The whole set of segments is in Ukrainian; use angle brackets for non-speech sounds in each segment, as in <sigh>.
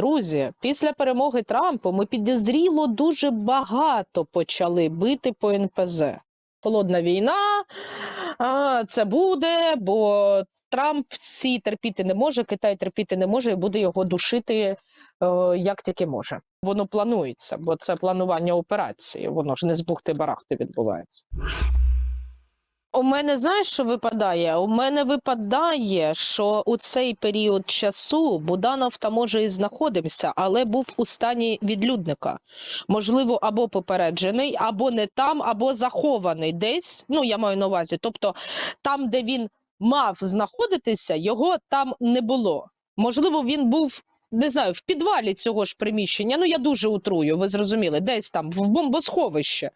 друзі, після перемоги Трампа ми підозріло дуже багато почали бити по НПЗ. Холодна війна, а, це буде, бо Трамп всі терпіти не може, Китай терпіти не може і буде його душити е, як тільки може. Воно планується, бо це планування операції. Воно ж не з бухти барахти відбувається. У мене знаєш, що випадає? У мене випадає, що у цей період часу Буданов там може і знаходився, але був у стані відлюдника. Можливо, або попереджений, або не там, або захований десь. Ну, я маю на увазі. Тобто, там, де він мав знаходитися, його там не було. Можливо, він був. Не знаю, в підвалі цього ж приміщення. Ну я дуже утрую, ви зрозуміли, десь там в бомбосховище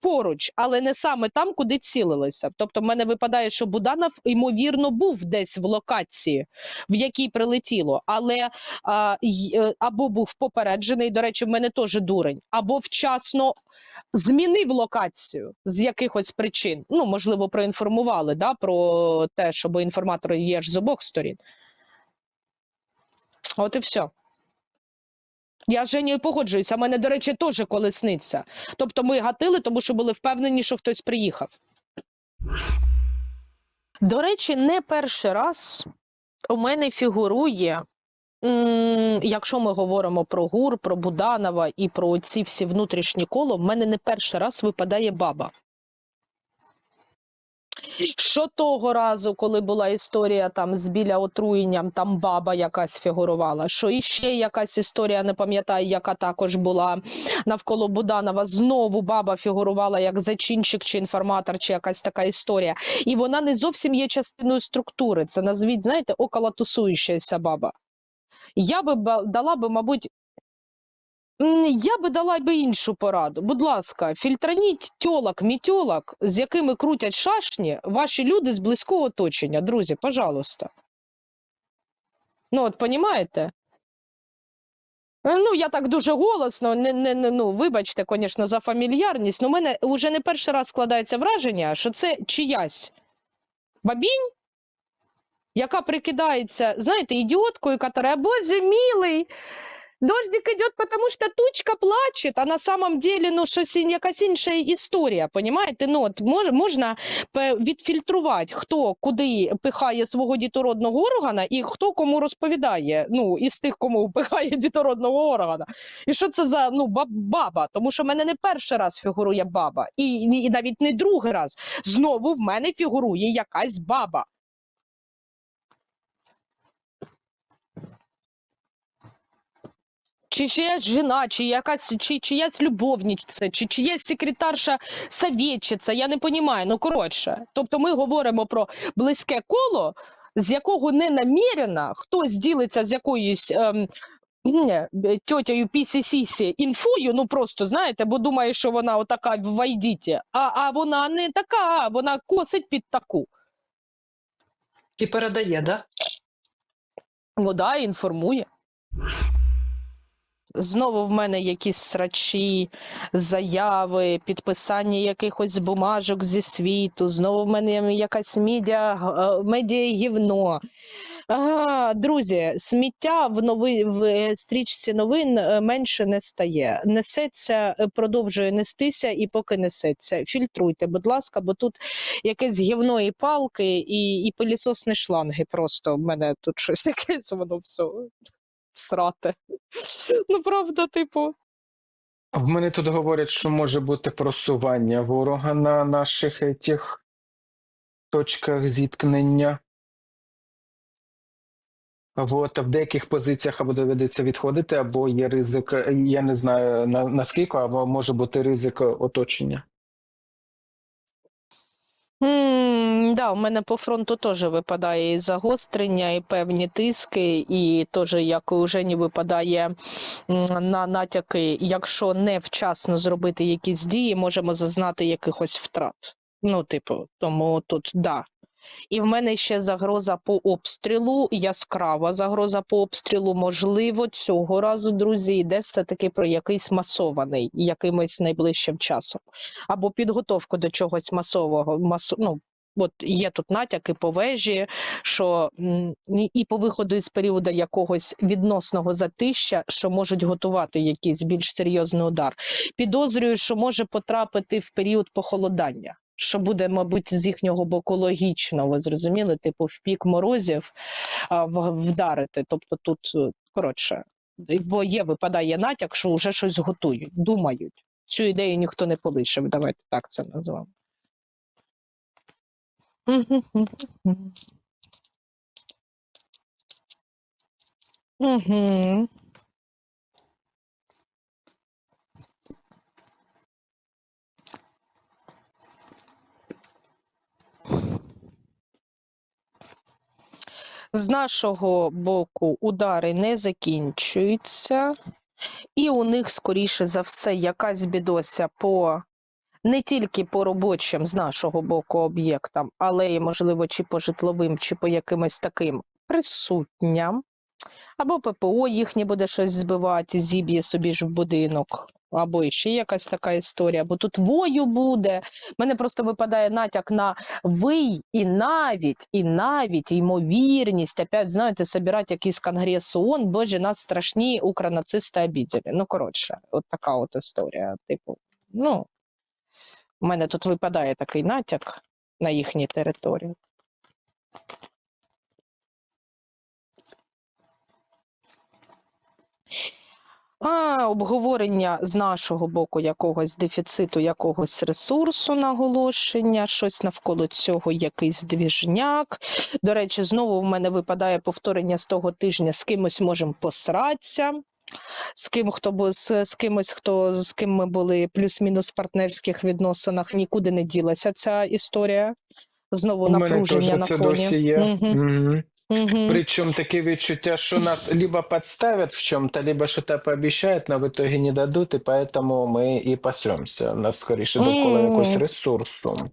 поруч, але не саме там, куди цілилися. Тобто, в мене випадає, що Буданов ймовірно був десь в локації, в якій прилетіло, але а, е, або був попереджений. До речі, в мене теж дурень, або вчасно змінив локацію з якихось причин. Ну можливо, проінформували да, про те, щоб інформатори є ж з обох сторін. От і все. Я з Женєю погоджуюся. мене, до речі, теж колесниця. Тобто ми гатили, тому що були впевнені, що хтось приїхав. До речі, не перший раз у мене фігурує, якщо ми говоримо про ГУР, про Буданова і про ці всі внутрішні коло, в мене не перший раз випадає баба. Що того разу, коли була історія там з біля отруєнням, там баба якась фігурувала. Що іще якась історія, не пам'ятаю, яка також була навколо Буданова. Знову баба фігурувала як зачинщик чи інформатор, чи якась така історія. І вона не зовсім є частиною структури. Це назвіть, знаєте, околотусуючася баба. Я би дала би, мабуть. Я би дала би іншу пораду. Будь ласка, фільтраніть тьолок, мітьолок, з якими крутять шашні ваші люди з близького оточення. Друзі, пожалуйста. Ну, от понімаєте? Е, Ну, я так дуже голосно, не, не, не, ну, вибачте, звісно, за фамільярність, але у мене вже не перший раз складається враження, що це чиясь бабінь, яка прикидається, знаєте, ідіоткою, яка боже милий, дождик идет, потому что тучка плачет, а на самом деле, ну, щось якась інша історія, понімаєте? Ну, от мож, можна відфільтрувати, хто куди пихає свого дітородного органа і хто кому розповідає, ну, із тих, кому пихає дітородного органа. І що це за ну, баба? Тому що в мене не перший раз фігурує баба, і, і навіть не другий раз. Знову в мене фігурує якась баба. Чи чиясь жена, чи якась чи чиясь любовниця, чи чиясь секретарша совєтчиця, я не розумію. Ну коротше, тобто ми говоримо про близьке коло, з якого не намірено хтось ділиться з якоюсь. Ем, тьотєю пісі-сісі інфою, ну просто знаєте, бо думає, що вона отака в вайдіті, а, а вона не така, вона косить під таку. І передає, да? Ну да, інформує. Знову в мене якісь срачі, заяви, підписання якихось бумажок зі світу. Знову в мене якась медіа, е, медіа гівно. Ага, друзі, сміття в нови, в е, стрічці новин е, менше не стає. Несеться, продовжує нестися і поки несеться. Фільтруйте, будь ласка, бо тут якесь гівно і палки, і, і пилісосні шланги. Просто в мене тут щось якесь, воно все всрате. Ну, правда, типу. В мене тут говорять, що може бути просування ворога на наших етіх точках зіткнення. От, а в деяких позиціях або доведеться відходити, або є ризик, я не знаю на, наскільки, або може бути ризик оточення. М, да, у мене по фронту теж випадає і загострення, і певні тиски, і теж, як у Жені, випадає на натяки, якщо не вчасно зробити якісь дії, можемо зазнати якихось втрат. Ну, типу, тому тут да. І в мене ще загроза по обстрілу, яскрава загроза по обстрілу. Можливо, цього разу, друзі, йде все-таки про якийсь масований якимось найближчим часом. Або підготовку до чогось масового, масо, ну, От є тут натяки по вежі, що і по виходу із періоду якогось відносного затища, що можуть готувати якийсь більш серйозний удар. Підозрюю, що може потрапити в період похолодання. Що буде, мабуть, з їхнього боку логічно, ви зрозуміли, типу в пік морозів а, вдарити. Тобто тут е, коротше, бо є випадає натяк, що вже щось готують, думають. Цю ідею ніхто не полишив. Давайте так це назвемо. З нашого боку удари не закінчуються, і у них, скоріше за все, якась бідося по не тільки по робочим з нашого боку об'єктам, але й, можливо, чи по житловим, чи по якимось таким присутням. Або ППО їхнє буде щось збивати, зіб'є собі ж в будинок, або ще якась така історія, бо тут вою буде. Мене просто випадає натяк на вий і навіть, і навіть ймовірність, опять, знаєте, собирати якийсь конгрес ООН, боже, нас страшні укронацисти обіділи. Ну, коротше, от така от історія. Типу, ну, у мене тут випадає такий натяк на їхній території. А, обговорення з нашого боку якогось дефіциту якогось ресурсу, наголошення, щось навколо цього, якийсь двіжняк. До речі, знову в мене випадає повторення з того тижня, з кимось можемо посратися. З ким хто з, з кимось, хто з ким ми були плюс-мінус в партнерських відносинах, нікуди не ділася ця історія. Знову У мене напруження теж на це фоні. досі є. Мгм, Мгм. мгм. Причем таке відчуття, що нас либо подставят в чем-то, либо что-то пообещают, но в итоге не дадут, і поэтому ми і пасемося. У нас скоріше довкола якогось ресурсу.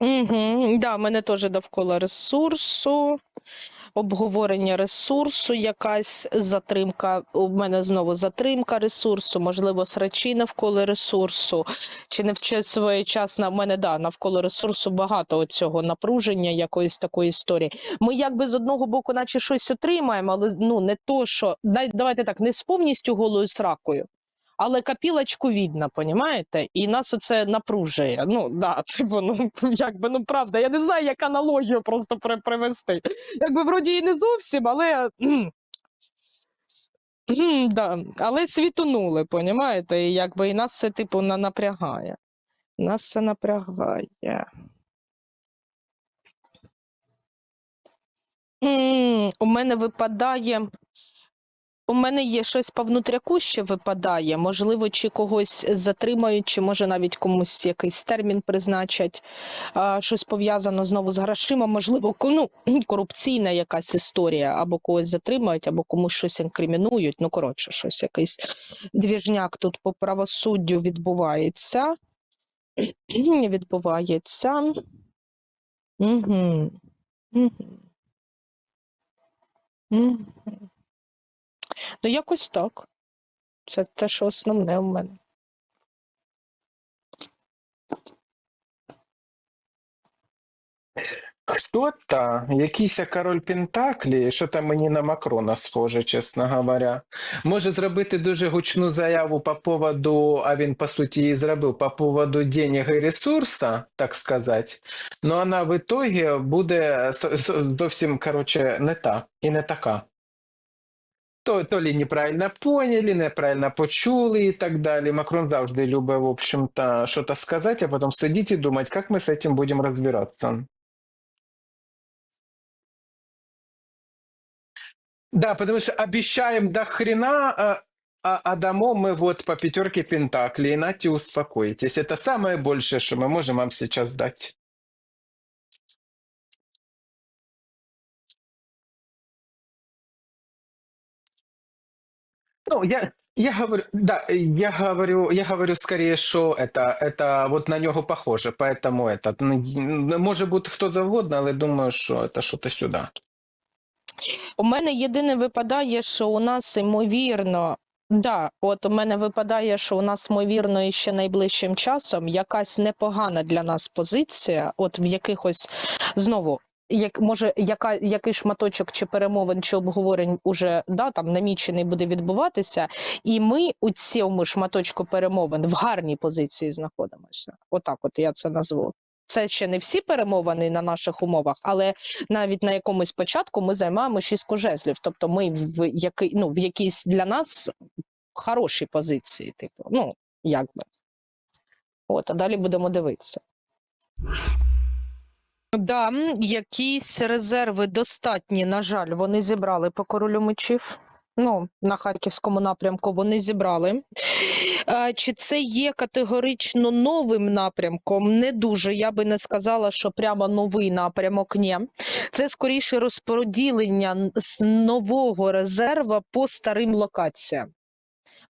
Угу, да, мене теж довкола ресурсу, обговорення ресурсу, якась затримка. У мене знову затримка ресурсу, можливо, срачі навколо ресурсу. Чи не вче своєчасно в мене да, навколо ресурсу багато цього напруження, якоїсь такої історії. Ми якби з одного боку, наче щось отримаємо, але ну не то, що давайте так, не з повністю голою сракою. Але капілочку видно, понімаєте? І нас оце напружує. Ну, да, <laughs> типу, ну, якби, ну правда, я не знаю, як аналогію просто при, привести. Якби вроді і не зовсім, але. да. Але світонули, понімаєте? І якби і нас це, типу, на, напрягає. Нас це напрягає. М, У мене випадає. У мене є щось по внутряку ще випадає. Можливо, чи когось затримають, чи може навіть комусь якийсь термін призначать. Щось пов'язано знову з грошима, можливо, ну, <clears throat> корупційна якась історія, або когось затримають, або комусь щось інкримінують. Ну, коротше, щось якийсь двіжняк тут по правосуддю відбувається. <clears throat> відбувається. Угу. Угу. Угу. Ну, якось так. Це те, що основне в мене. Хто-то, якийсь король Пентаклі, що там мені на Макрона схоже, чесно говоря, може зробити дуже гучну заяву по поводу, а він по суті її зробив, по поводу денег і ресурсу, так сказати. Ну вона в итоге буде зовсім короче, не та і не така. То, то лі неправильно поняли, неправильно почули і так далі. Макрон завжди любить, в общем-то, що-то сказати, а потім сидіти і думати, як ми з цим будемо розбиратися. Да, потому что обещаем до хрена, а, а, а дамо мы вот по пятерке пентаклей. Нате, успокойтесь. Это самое большее, что мы можем вам сейчас дать. Ну, я, я говорю, да, я говорю, я говорю скорее, что это, это вот на нього похоже, поэтому это, ну, може бути хто завгодно, але думаю, що це що-то сюди. У мене єдине випадає, що у нас, ймовірно, Да, от у мене випадає, що у нас, ймовірно, і ще найближчим часом якась непогана для нас позиція, от в якихось знову. як може, яка який шматочок чи перемовин чи обговорень уже да там намічений буде відбуватися, і ми у цьому шматочку перемовин в гарній позиції знаходимося. Отак, от я це назву. Це ще не всі перемовини на наших умовах, але навіть на якомусь початку ми займаємо шість жезлів. Тобто ми в який ну в якійсь для нас хорошій позиції, типу, ну як би. От, а далі будемо дивитися. Да, якісь резерви достатні, на жаль, вони зібрали по королю мечів. Ну, на харківському напрямку вони зібрали. Чи це є категорично новим напрямком? Не дуже. Я би не сказала, що прямо новий напрямок. Ні. Це скоріше розподілення нового резерва по старим локаціям.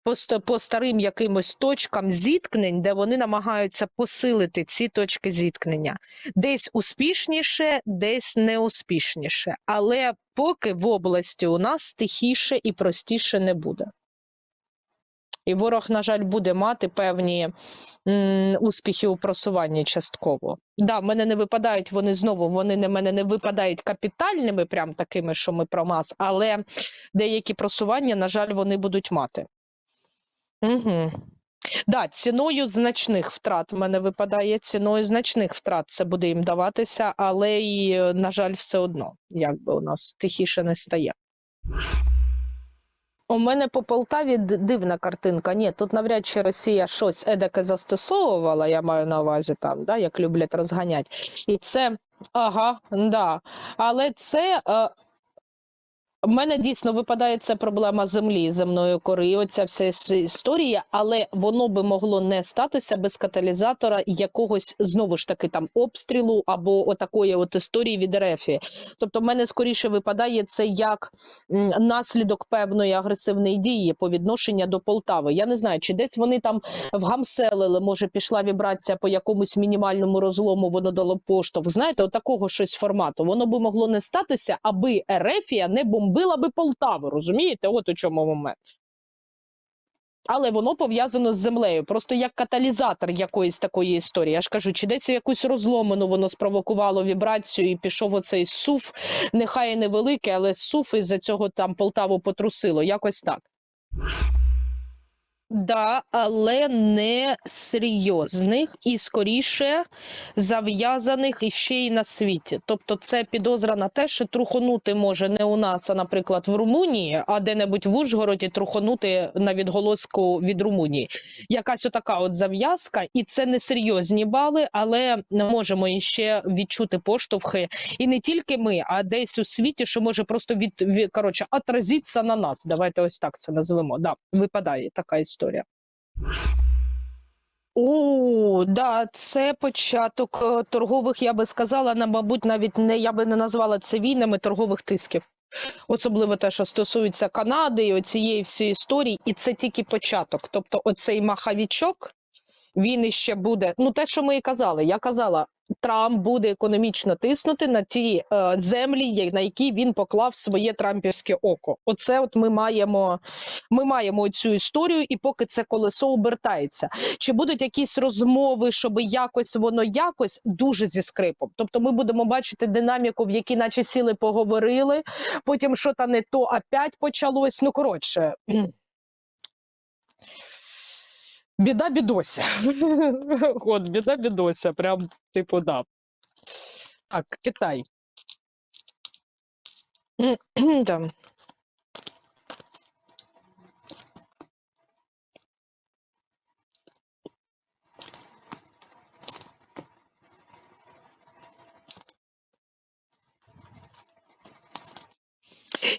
По, по старим якимось точкам зіткнень, де вони намагаються посилити ці точки зіткнення. Десь успішніше, десь неуспішніше. Але поки в області у нас тихіше і простіше не буде. І ворог, на жаль, буде мати певні м, успіхи у просуванні частково. Да, мене не випадають вони знову, вони не мене не випадають капітальними, прям такими, що ми про нас, але деякі просування, на жаль, вони будуть мати. Угу. Да, ціною значних втрат в мене випадає, ціною значних втрат це буде їм даватися, але е, на жаль, все одно, якби у нас тихіше не стає. У мене по Полтаві дивна картинка. Ні, тут навряд чи Росія щось едаке застосовувала, я маю на увазі там, да, як люблять розганяти. І це, ага, да. Але це. Е, в мене дійсно випадає це проблема землі, земної кори, оця вся історія, але воно би могло не статися без каталізатора якогось знову ж таки там обстрілу або отакої от історії від РФ. Тобто, в мене скоріше випадає це як наслідок певної агресивної дії по відношенню до Полтави. Я не знаю, чи десь вони там вгамселили, може пішла вібрація по якомусь мінімальному розлому, воно дало поштовх. Знаєте, от такого щось формату. Воно би могло не статися, аби Ерефія не бомбила би Полтаву. Розумієте? От у чому момент. Але воно пов'язано з землею, просто як каталізатор якоїсь такої історії. Я ж кажу, чи десь якусь розломину воно спровокувало вібрацію і пішов оцей суф, нехай і невеликий, але суф із-за цього там Полтаву потрусило. Якось так. Да, але не серйозних і скоріше зав'язаних іще й на світі. Тобто, це підозра на те, що трухонути може не у нас, а наприклад, в Румунії, а де-небудь в Ужгороді трухонути на відголоску від Румунії. Якась отака от зав'язка, і це не серйозні бали, але не можемо іще відчути поштовхи. І не тільки ми, а десь у світі, що може просто від, від коротше, отразитися на нас. Давайте ось так це назвемо. Да, випадає така історія. О, да, це початок е, торгових, я би сказала, на, мабуть, навіть не я би не назвала це війнами торгових тисків. Особливо те, що стосується Канади і оцієї всієї історії, і це тільки початок. Тобто, оцей маховічок, він іще буде. Ну, те, що ми і казали, я казала, Трамп буде економічно тиснути на ті е, землі, на які він поклав своє трампівське око. Оце от ми маємо, ми маємо цю історію, і поки це колесо обертається. Чи будуть якісь розмови, щоб якось воно якось дуже зі скрипом? Тобто ми будемо бачити динаміку, в якій наче сіли поговорили, потім що то не то опять почалось. Ну коротше. Біда бідося. <laughs> От, біда бідося. Прям, типу, да. Так, Китай. Там.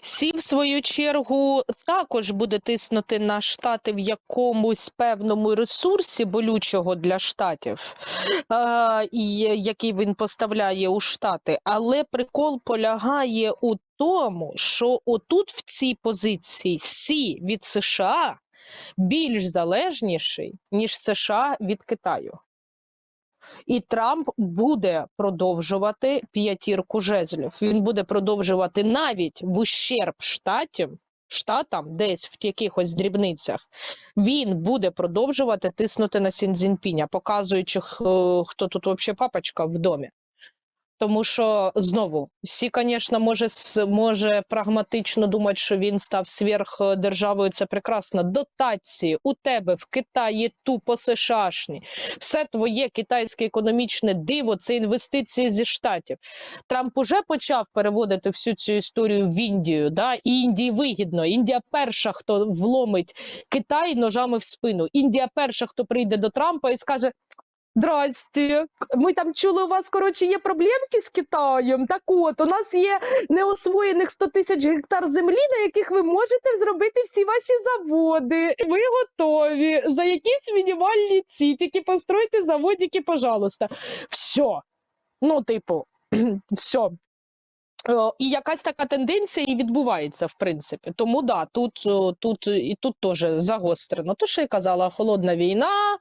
Сі, в свою чергу, також буде тиснути на штати в якомусь певному ресурсі болючого для штатів, е, який він поставляє у штати. Але прикол полягає у тому, що отут в цій позиції Сі від США більш залежніший, ніж США від Китаю. І Трамп буде продовжувати п'ятірку жезлів. Він буде продовжувати навіть в ущерб штатів штатам, десь в якихось дрібницях, він буде продовжувати тиснути на Сінзінпіня, показуючи, хто тут взагалі папочка в домі. Тому що знову всі, звісно, може, може прагматично думати, що він став сверхдержавою. Це прекрасно. Дотації у тебе в Китаї тупо США-шні. Все твоє китайське економічне диво це інвестиції зі штатів. Трамп уже почав переводити всю цю історію в Індію. Да? І Індії вигідно. Індія перша, хто вломить Китай ножами в спину. Індія перша, хто прийде до Трампа і скаже. Здрасте, ми там чули, у вас коротше є проблемки з Китаєм. Так от, у нас є неосвоєних 100 тисяч гектар землі, на яких ви можете зробити всі ваші заводи. Ви готові за якісь мінімальні ці, тільки постройте заводики, пожалуйста. Все. Ну, типу, <clears throat> все. Е, І якась така тенденція і відбувається, в принципі. Тому да, тут, тут і тут теж загострено. То, що я казала, холодна війна,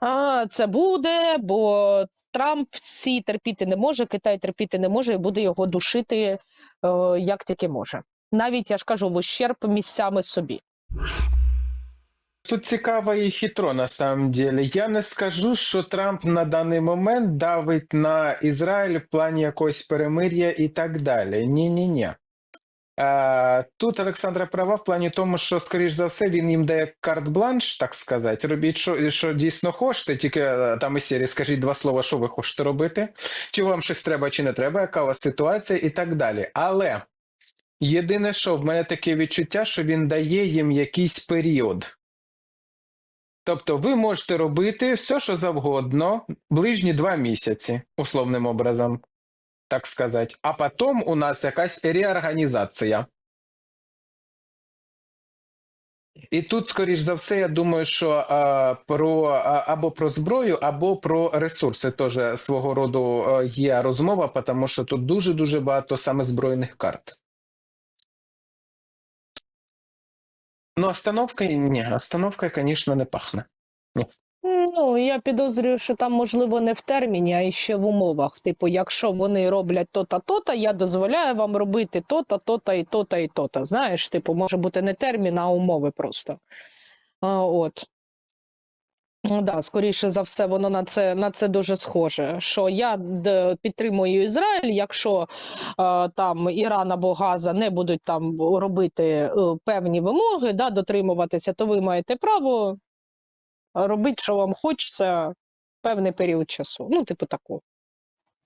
а, це буде, бо Трамп всі терпіти не може, Китай терпіти не може і буде його душити е, як тільки може. Навіть я ж кажу, в ущерб місцями собі. Тут цікаво і хитро на самом деле. Я не скажу, що Трамп на даний момент давить на Ізраїль в плані якогось перемир'я і так далі. Ні-ні-ні. Е, Тут Олександра права в плані тому, що, скоріш за все, він їм дає карт-бланш, так сказати. Робіть, що, що дійсно хочете, тільки е, там із серії скажіть два слова, що ви хочете робити, чи вам щось треба, чи не треба, яка у вас ситуація і так далі. Але єдине, що в мене таке відчуття, що він дає їм якийсь період. Тобто ви можете робити все, що завгодно, ближні два місяці, условним образом, так сказати. А потім у нас якась реорганізація. І тут, скоріш за все, я думаю, що а, про а, або про зброю, або про ресурси теж свого роду а, є розмова, тому що тут дуже дуже багато саме збройних карт. Ну, остановкою ні, остановка, звісно, не пахне. Ну, я підозрюю, що там, можливо, не в терміні, а ще в умовах. Типу, якщо вони роблять то-та, то-та, я дозволяю вам робити то-та, то-та і то-та, і то-та. Знаєш, типу, може бути не термін, а умови просто. А, от. Ну, да, скоріше за все, воно на це, на це дуже схоже. Що я підтримую Ізраїль, якщо е, там Іран або Газа не будуть там робити е, певні вимоги, да, дотримуватися, то ви маєте право робити, що вам хочеться певний період часу. Ну, типу таку.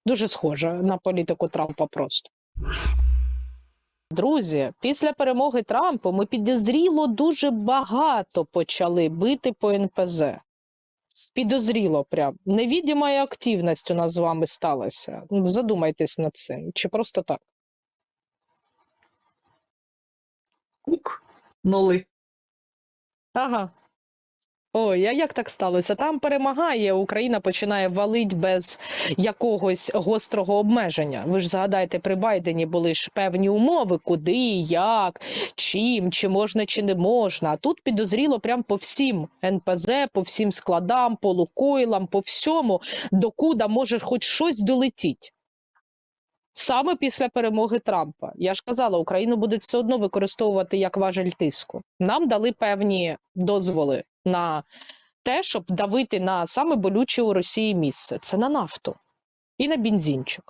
Дуже схоже на політику Трампа просто. Друзі, після перемоги Трампа ми підозріло дуже багато почали бити по НПЗ. Підозріло прям. Невідима активність у нас з вами сталася. Ну, Задумайтесь над цим. Чи просто так? Кук. Нули. Ага. Ой, а як так сталося? Там перемагає, Україна починає валить без якогось гострого обмеження. Ви ж згадайте, при Байдені були ж певні умови, куди, як, чим, чи можна, чи не можна. А тут підозріло прям по всім НПЗ, по всім складам, по лукойлам, по всьому, докуда може хоч щось долетіть. Саме після перемоги Трампа. Я ж казала, Україну будуть все одно використовувати як важель тиску. Нам дали певні дозволи на те, щоб давити на саме болюче у Росії місце. Це на нафту і на бензинчик.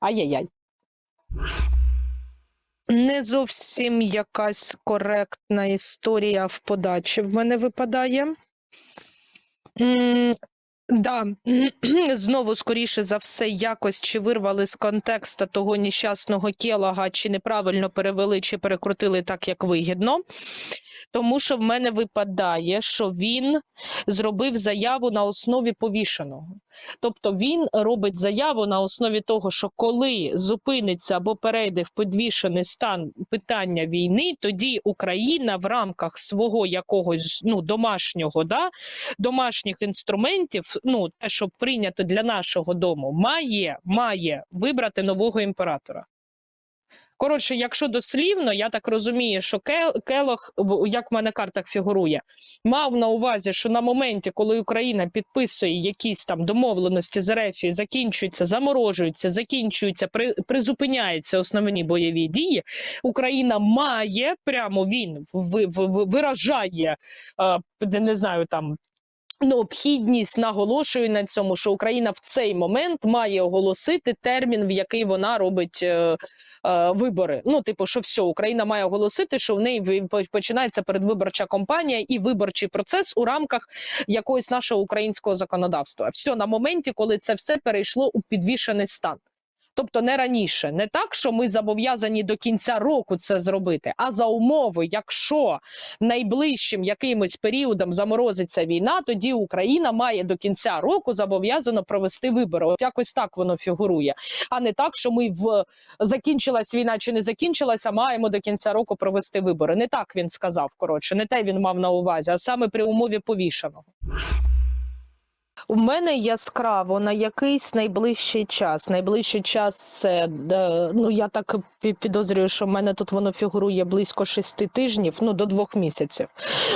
Ай-яй-яй. Не зовсім якась коректна історія в подачі в мене випадає. М, Да, <clears throat> знову, скоріше за все, якось чи вирвали з контекста того нещасного Келага, чи неправильно перевели, чи перекрутили так, як вигідно. Тому що в мене випадає, що він зробив заяву на основі повішеного. Тобто він робить заяву на основі того, що коли зупиниться або перейде в підвішений стан питання війни, тоді Україна в рамках свого якогось ну, домашнього, да, домашніх інструментів, ну, те, що прийнято для нашого дому, має, має вибрати нового імператора. Коротше, якщо дослівно, я так розумію, що Ке- Келох, в- як в мене картах фігурує, мав на увазі, що на моменті, коли Україна підписує якісь там домовленості з РФ, закінчуються, заморожуються, закінчуються, при, призупиняються основні бойові дії, Україна має прямо він ви, ви, ви- виражає, е, не знаю там. Необхідність наголошую на цьому, що Україна в цей момент має оголосити термін, в який вона робить е, е, вибори. Ну, типу, що все, Україна має оголосити, що в неї починається передвиборча кампанія і виборчий процес у рамках якогось нашого українського законодавства. Все на моменті, коли це все перейшло у підвішений стан. Тобто не раніше, не так, що ми зобов'язані до кінця року це зробити, а за умови, якщо найближчим якимось періодом заморозиться війна, тоді Україна має до кінця року зобов'язано провести вибори. От якось так воно фігурує, а не так, що ми в закінчилась війна чи не закінчилася, маємо до кінця року провести вибори. Не так він сказав. Коротше, не те він мав на увазі, а саме при умові повішеного. У мене яскраво на якийсь найближчий час. Найближчий час це ну я так підозрюю, що в мене тут воно фігурує близько шести тижнів, ну до двох місяців.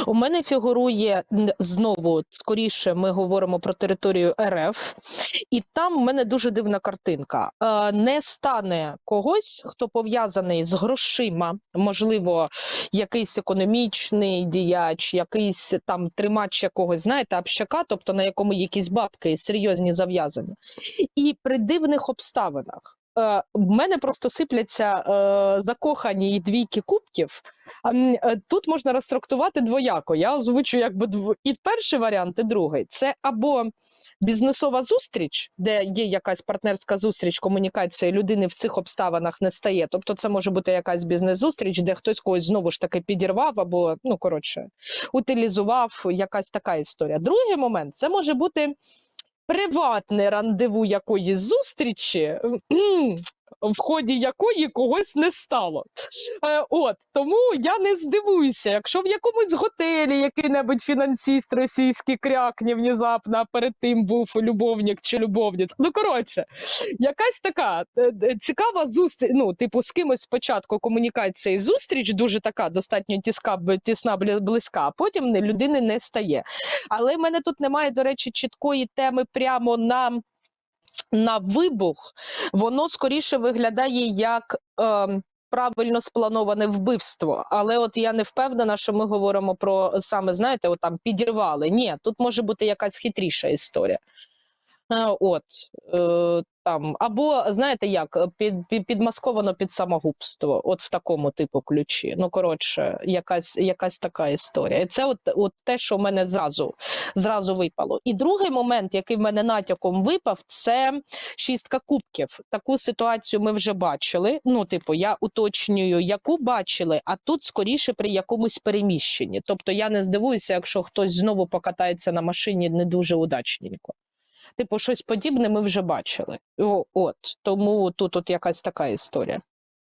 У мене фігурує знову скоріше. Ми говоримо про територію РФ, і там в мене дуже дивна картинка. Е, не стане когось, хто пов'язаний з грошима, можливо, якийсь економічний діяч, якийсь там тримач якогось, знаєте, общака, тобто на якому якісь бабки серйозні зав'язані. І при дивних обставинах. Е, в мене просто сипляться е, закохані двійки кубків. Е, тут можна розтрактувати двояко. Я озвучу якби дв... і перший варіант, і другий. Це або бізнесова зустріч, де є якась партнерська зустріч, комунікація людини в цих обставинах не стає. Тобто, це може бути якась бізнес-зустріч, де хтось когось знову ж таки підірвав або, ну коротше, утилізував якась така історія. Другий момент це може бути приватне рандеву якоїсь зустрічі, в ході якої когось не стало. Е, от тому я не здивуюся, якщо в якомусь готелі який-небудь фінансіст російський крякне внезапно, а перед тим був любовник чи любовниця. Ну коротше, якась така е, е, цікава зустріч. Ну, типу, з кимось спочатку комунікація і зустріч дуже така, достатньо тіска, тісна, близька, а потім людини не стає. Але в мене тут немає, до речі, чіткої теми прямо на. На вибух воно скоріше виглядає як Е, правильно сплановане вбивство. Але от я не впевнена, що ми говоримо про саме, знаєте, от там підірвали. Ні, тут може бути якась хитріша історія. Е, От е, там, або знаєте як, під, під, підмасковано під самогубство, от в такому типу ключі. Ну коротше, якась, якась така історія. І це от, от те, що в мене зразу, зразу випало. І другий момент, який в мене натяком випав, це шістка кубків. Таку ситуацію ми вже бачили. Ну, типу, я уточнюю, яку бачили, а тут скоріше при якомусь переміщенні. Тобто я не здивуюся, якщо хтось знову покатається на машині не дуже удачненько. Типу, щось подібне ми вже бачили. О, от тому тут от якась така історія.